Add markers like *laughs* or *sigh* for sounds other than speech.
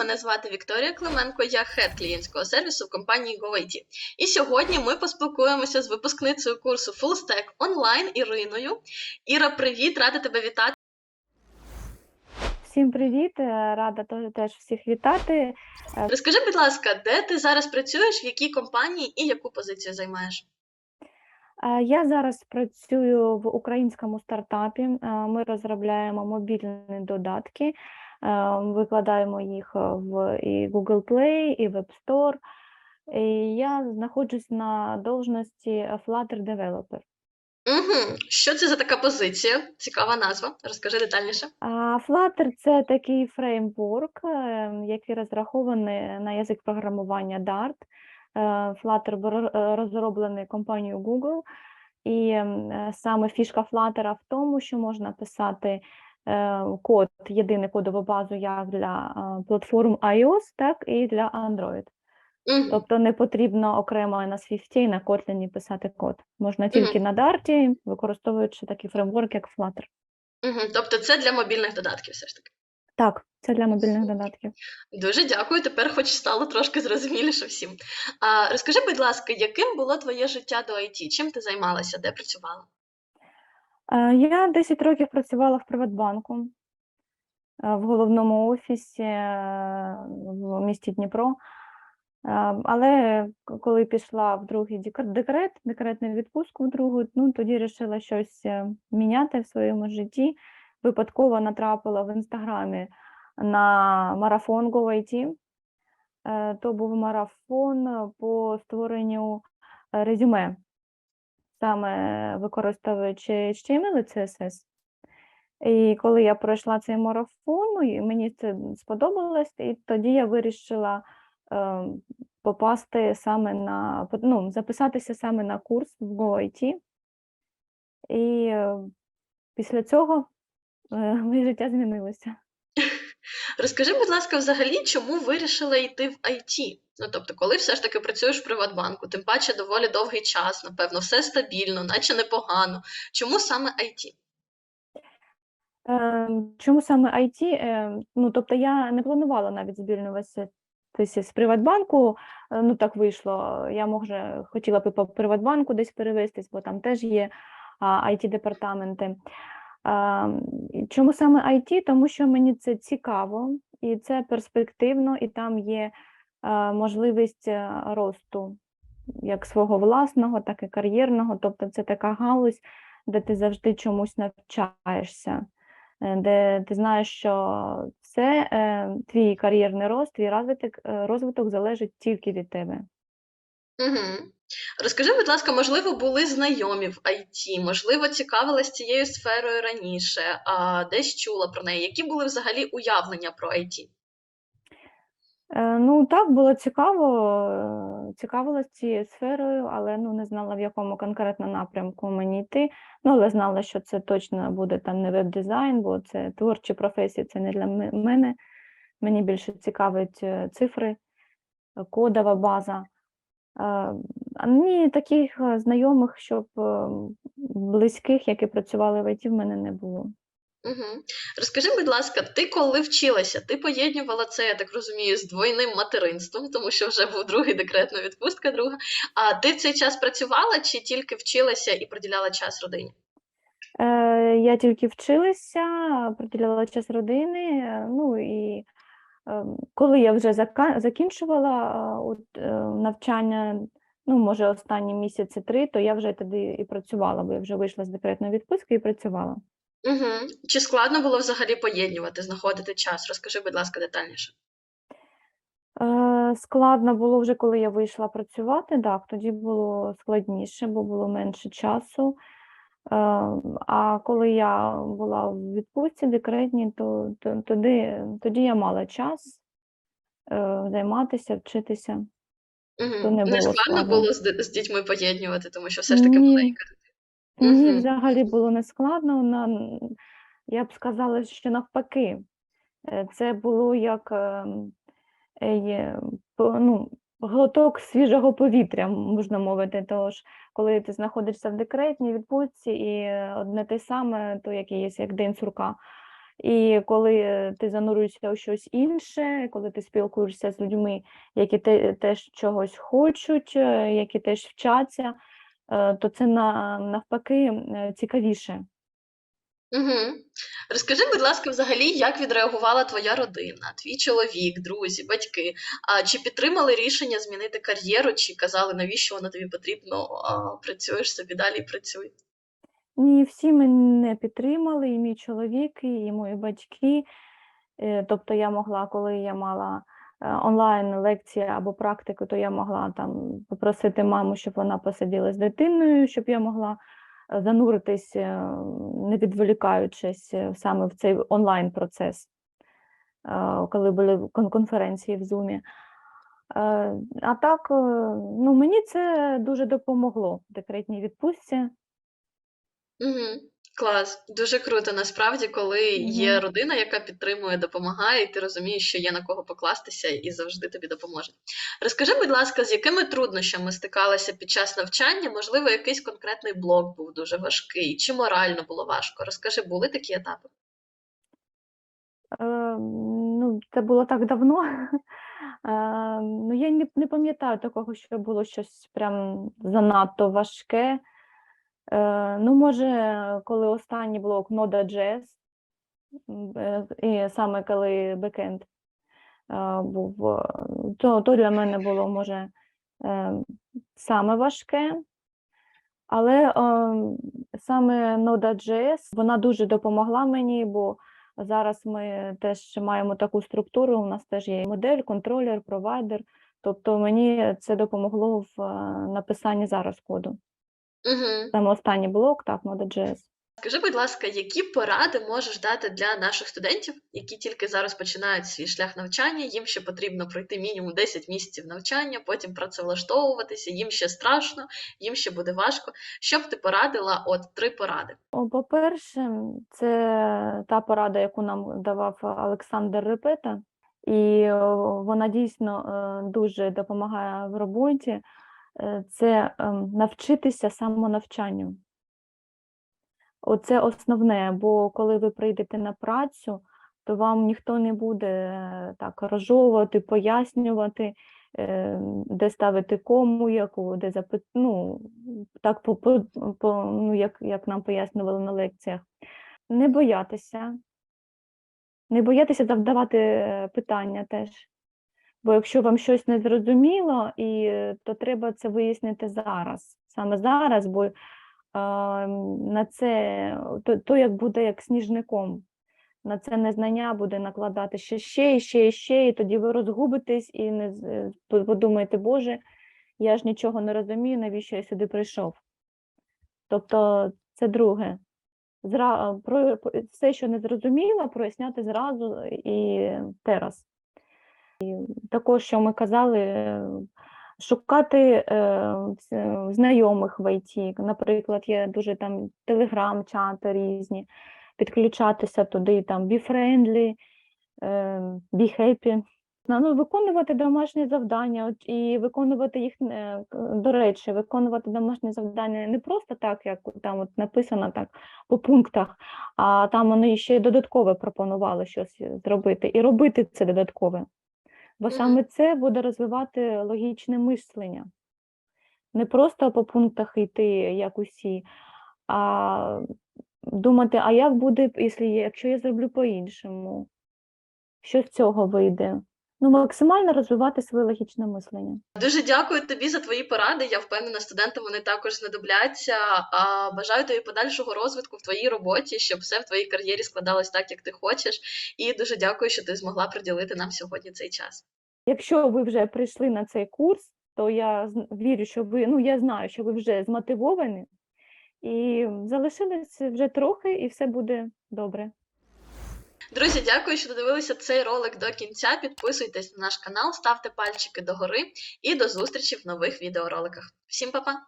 Мене звати Вікторія Клименко, я хед клієнтського сервісу в компанії GoIT. І сьогодні ми поспілкуємося з випускницею курсу Full Stack онлайн Іриною. Іра, привіт, рада тебе вітати. Всім привіт! е, Рада теж- всіх вітати. Розкажи, будь ласка, де ти зараз працюєш, в якій компанії і яку позицію займаєш? Е, Я зараз працюю в українському стартапі. Е, Ми розробляємо мобільні додатки, е, викладаємо їх в і Google Play, і Web Store. І я знаходжусь на должності Flutter Developer. Угу. Що це за така позиція? Цікава назва. Розкажи детальніше. А Flutter – це такий фреймворк, е, який розрахований на язик програмування Dart. Е, Flutter розроблений компанією Google, і е, саме фішка Flutter в тому, що можна писати е, код, єдину кодову базу як для е, платформ iOS, так і для Android. Угу. Тобто не потрібно окремо на Swift і на Kotlin писати код. Можна тільки на Dart, використовуючи такий фреймворк, як Flutter. Угу. Тобто це для мобільних додатків все ж таки. Так, це для мобільних додатків. Дуже дякую. Тепер хоч стало трошки зрозуміліше всім. А, розкажи, будь ласка, яким було твоє життя до IT? Чим ти займалася, де працювала? Е, Я 10 років працювала в Приватбанку е, в головному офісі е, в місті Дніпро. Але коли пішла в другий декрет, декретну відпустку в другу, ну тоді вирішила щось міняти в своєму житті. Випадково натрапила в інстаграмі на марафон GoIT. То був марафон по створенню резюме саме використовуючи HTML і CSS. І коли я пройшла цей марафон, ну, і мені це сподобалось, і тоді я вирішила е, попасти саме на ну, записатися саме на курс в GoIT. І е, після цього е, моє життя змінилося. Розкажи, будь ласка, взагалі, чому вирішила йти в IT? Ну, тобто, коли все ж таки працюєш в Приватбанку, тим паче доволі довгий час, напевно, все стабільно, наче непогано. Чому саме IT? Е, Чому саме IT? Е, Ну, тобто я не планувала навіть звільнюватися з Приватбанку. Е, Ну, так вийшло. Я, може, хотіла б по Приватбанку десь перевестись, бо там теж є IT-департаменти. Чому саме IT? Тому що мені це цікаво, і це перспективно, і там є е, можливість е, росту як свого власного, так і кар'єрного. Тобто це така галузь, де ти завжди чомусь навчаєшся е, де ти знаєш, що все, твій кар'єрний рост, твій розвиток, розвиток залежить тільки від тебе. Угу. Розкажи, будь ласка, можливо, були знайомі в IT, можливо, цікавилась цією сферою раніше, а десь чула про неї. Які були взагалі уявлення про IT? Е, Ну так, було цікаво, е, цікавилась цією сферою, але ну, не знала, в якому конкретно напрямку мені йти. Ну, але знала, що це точно буде там не веб-дизайн, бо це творчі професії, це не для мене. Мені більше цікавить е, цифри, кодова база. А ні, таких е, знайомих, щоб е, близьких, які працювали в ІТ, в мене не було. Угу. Розкажи, будь ласка, ти коли вчилася? Ти поєднувала це, я так розумію, з двойним материнством, тому що вже був другий декретна відпустка, друга. А ти в цей час працювала чи тільки вчилася і приділяла час родині? Е, Я тільки вчилася, приділяла час родини. е, Ну і е, коли я вже закінчувала от, навчання, ну, може, останні місяці три, то я вже тоді і працювала, бо я вже вийшла з декретної відпустки і працювала. Угу. Чи складно було взагалі поєднувати, знаходити час? Розкажи, будь ласка, детальніше. Е, Складно було вже, коли я вийшла працювати, так, тоді було складніше, бо було менше часу. Е, А коли я була в відпустці декретній, то, то тоді, тоді я мала час е, займатися, вчитися. Угу. Не було складно складно. було з, з дітьми поєднувати, тому що все ж таки Ні. маленька. Ні, Мгм. взагалі було не складно. На, я б сказала, що навпаки. Е, Це було як ем, е, ну, глоток свіжого повітря, можна мовити. Тож, коли ти знаходишся в декретній відпустці і одне те саме, то як є як день сурка. І коли е, ти занурюєшся у щось інше, коли ти спілкуєшся з людьми, які те, теж чогось хочуть, е, які теж вчаться, е, то це на, навпаки цікавіше. Угу. Розкажи, будь ласка, взагалі, як відреагувала твоя родина, твій чоловік, друзі, батьки? А чи підтримали рішення змінити кар'єру, чи казали, навіщо воно тобі потрібно? А, працюєш собі далі, працюй. Ні, всі мене підтримали, і мій чоловік, і мої батьки. Е, Тобто я могла, коли я мала е, онлайн лекції або практику, то я могла там попросити маму, щоб вона посиділа з дитиною, щоб я могла е, зануритись, не відволікаючись саме в цей онлайн процес, коли були конференції в. Е, А так, ну мені це дуже допомогло в декретній відпустці. Угу. Клас, дуже круто насправді, коли є Мгм. родина, яка підтримує, допомагає, і ти розумієш, що є на кого покластися і завжди тобі допоможе. Розкажи, будь ласка, з якими труднощами стикалася під час навчання? Можливо, якийсь конкретний блок був дуже важкий, чи морально було важко? Розкажи, були такі етапи? Е, ну, це було так давно. *laughs* Е, ну, я не, не пам'ятаю такого, що було щось прям занадто важке. Е, ну, може, коли останній блок Node.js, е, і саме коли бекенд був, е, то, то для мене було, може, саме важке. Але е, саме Node.js, вона дуже допомогла мені, бо зараз ми теж маємо таку структуру, у нас теж є модель, контролер, провайдер. Тобто мені це допомогло в написанні зараз коду. Угу. Саме останній блок, так, Node.js. Скажи, будь ласка, які поради можеш дати для наших студентів, які тільки зараз починають свій шлях навчання, їм ще потрібно пройти мінімум 10 місяців навчання, потім працевлаштовуватися, їм ще страшно, їм ще буде важко. Що б ти порадила? От три поради. По-перше, це та порада, яку нам давав Олександр Репета, і вона дійсно е, дуже допомагає в роботі. Е, Це ем, навчитися самонавчанню. Оце основне, бо коли ви прийдете на працю, то вам ніхто не буде е, так розжовувати, пояснювати, е, де ставити кому, яку, де запит... ну, так по, по, ну, як, як нам пояснювали на лекціях. Не боятися, не боятися завдавати питання теж. Бо якщо вам щось не зрозуміло, і, е, то треба це вияснити зараз, саме зараз, бо е, на це то, то як буде як сніжником. На це незнання буде накладати ще ще і ще і ще, і тоді ви розгубитесь і не е, подумаєте, Боже, я ж нічого не розумію, навіщо я сюди прийшов. Тобто це друге. Зра... Про... все, що не зрозуміло, проясняти зразу і зараз. І також, що ми казали, е, шукати е, знайомих в ІТ. Наприклад, є дуже там телеграм-чати різні, підключатися туди, там be friendly, е, be happy. Ну, виконувати домашні завдання і виконувати їх, е, до речі, виконувати домашні завдання не просто так, як там от написано так по пунктах, а там вони ще й додаткове пропонували щось зробити, і робити це додаткове. Бо саме це буде розвивати логічне мислення. Не просто по пунктах йти, як усі, а думати, а як буде, якщо я зроблю по-іншому? Що з цього вийде? Ну, максимально розвивати своє логічне мислення. Дуже дякую тобі за твої поради. Я впевнена, студентам вони також знадобляться. А бажаю тобі подальшого розвитку в твоїй роботі, щоб все в твоїй кар'єрі складалось так, як ти хочеш. І дуже дякую, що ти змогла приділити нам сьогодні цей час. Якщо ви вже прийшли на цей курс, то я вірю, що ви, ну я знаю, що ви вже змотивовані і залишилось вже трохи, і все буде добре. Друзі, дякую, що додивилися цей ролик до кінця. Підписуйтесь на наш канал, ставте пальчики догори і до зустрічі в нових відеороликах. Всім па-па!